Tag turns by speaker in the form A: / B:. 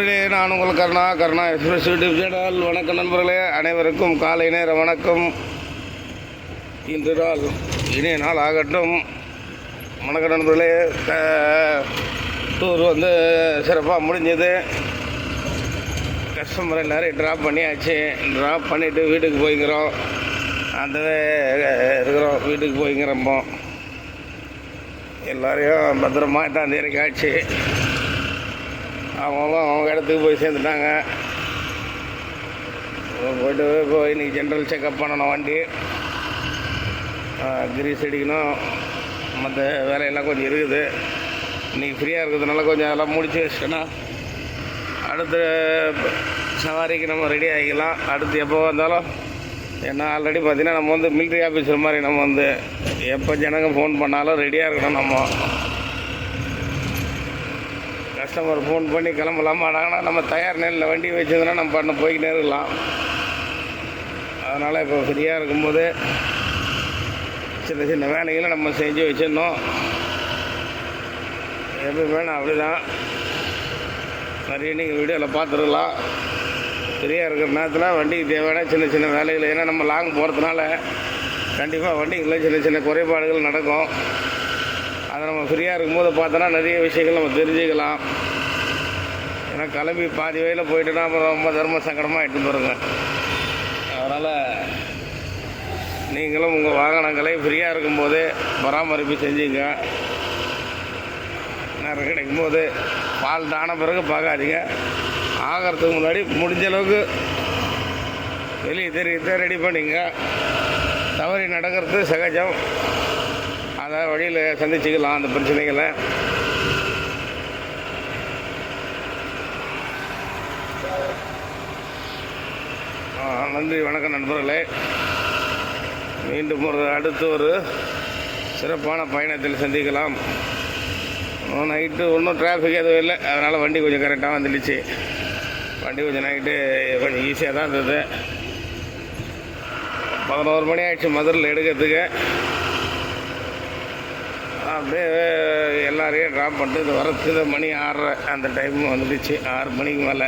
A: நண்பர்களே, நான் உங்கள் Karuna Karuna express YouTube channel வணக்கம் நண்பர்களே அனைவருக்கும் காலை நேர வணக்கம். இன்று நாள் இனிய நாள் ஆகட்டும். வணக்கம் நண்பர்களே டூர் வந்து சிறப்பாக முடிஞ்சது. கஸ்டமர் எல்லோரும் ட்ராப் பண்ணியாச்சு. ட்ராப் பண்ணிவிட்டு வீட்டுக்கு போய்க்கிறோம். அந்த இருக்கிறோம் வீட்டுக்கு போய்க்கிறப்போ எல்லாரையும் பத்திரமா தான் இருக்காச்சு அவங்களும் அவங்க இடத்துக்கு போய் சேர்ந்துட்டாங்க. கொண்டு போய் போய் இன்றைக்கி ஜென்ரல் செக்கப் பண்ணணும் வண்டி. கிரீஸ் அடிக்கணும். மற்ற வேலையெல்லாம் கொஞ்சம் இருக்குது. இன்றைக்கி ஃப்ரீயாக இருக்கிறதுனால கொஞ்சம் அதெல்லாம் முடிச்சு வச்சுட்டேன்னா அடுத்த சவாரிக்கு நம்ம ரெடி ஆகிக்கலாம். அடுத்து எப்போ வந்தாலும் ஏன்னா ஆல்ரெடி பார்த்திங்கன்னா நம்ம வந்து மிலிட்ரி ஆஃபீஸர் மாதிரி நம்ம வந்து எப்போ ஜனங்க ஃபோன் பண்ணாலும் ரெடியாக இருக்கணும் நம்ம. கஸ்டமர் ஃபோன் பண்ணி கிளம்பலாமாடாங்கன்னா நம்ம தயார் நிலையில் வண்டி வச்சதுன்னா நம்ம பண்ண போய்கிட்டே இருக்கலாம். அதனால் இப்போ ஃப்ரீயாக இருக்கும்போது சின்ன சின்ன வேலைகளை நம்ம செஞ்சு வச்சிடணும். எப்பவுமே நான் அப்படி தான் நிறைய நீங்கள் வீடியோவில் பார்த்துருக்கலாம் ஃப்ரீயாக இருக்கிற நேரத்தில் வண்டிக்கு தேவையான சின்ன சின்ன வேலைகள் ஏன்னா நம்ம லாங் போகிறதுனால கண்டிப்பாக வண்டிகளில் சின்ன சின்ன குறைபாடுகள் நடக்கும். அதை நம்ம ஃப்ரீயாக இருக்கும்போது பார்த்தோன்னா நிறைய விஷயங்கள் நம்ம தெரிஞ்சுக்கலாம். ஏன்னா கிளம்பி பாதி வயலில் போயிட்டுனா அப்புறம் ரொம்ப தர்ம சங்கடமாக எடுத்து போகிறோங்க அதனால் நீங்களும் உங்கள் வாகனங்களை ஃப்ரீயாக இருக்கும்போது பராமரிப்பு செஞ்சுங்க. நேரம் கிடைக்கும் போது பால் தான பிறகு பார்க்காதீங்க. ஆகிறதுக்கு முன்னாடி முடிஞ்ச அளவுக்கு வெளியே தெரியத்தை ரெடி பண்ணிங்க. தவறி நடக்கிறது சகஜம். அதை வழியில் சந்திச்சுக்கலாம் அந்த பிரச்சனைகளை. நன்றி வணக்கம் நண்பர்களே. மீண்டும் ஒரு அடுத்து ஒரு சிறப்பான பயணத்தில் சந்திக்கலாம். நைட்டு ஒன்றும் டிராஃபிக் எதுவும் இல்லை. அதனால் வண்டி கொஞ்சம் கரெக்டாக வந்துடுச்சு. வண்டி கொஞ்சம் நைட்டு கொஞ்சம் ஈஸியாக தான் இருந்தது. பதினோரு மணி ஆயிடுச்சு மதுரையில் எடுக்கிறதுக்கு. அப்படியே எல்லாரையும் ட்ராப் பண்ணிட்டு இது வரத்துக்கு மணி ஆறரை அந்த டைம் வந்துடுச்சு. ஆறு மணிக்கு மேலே.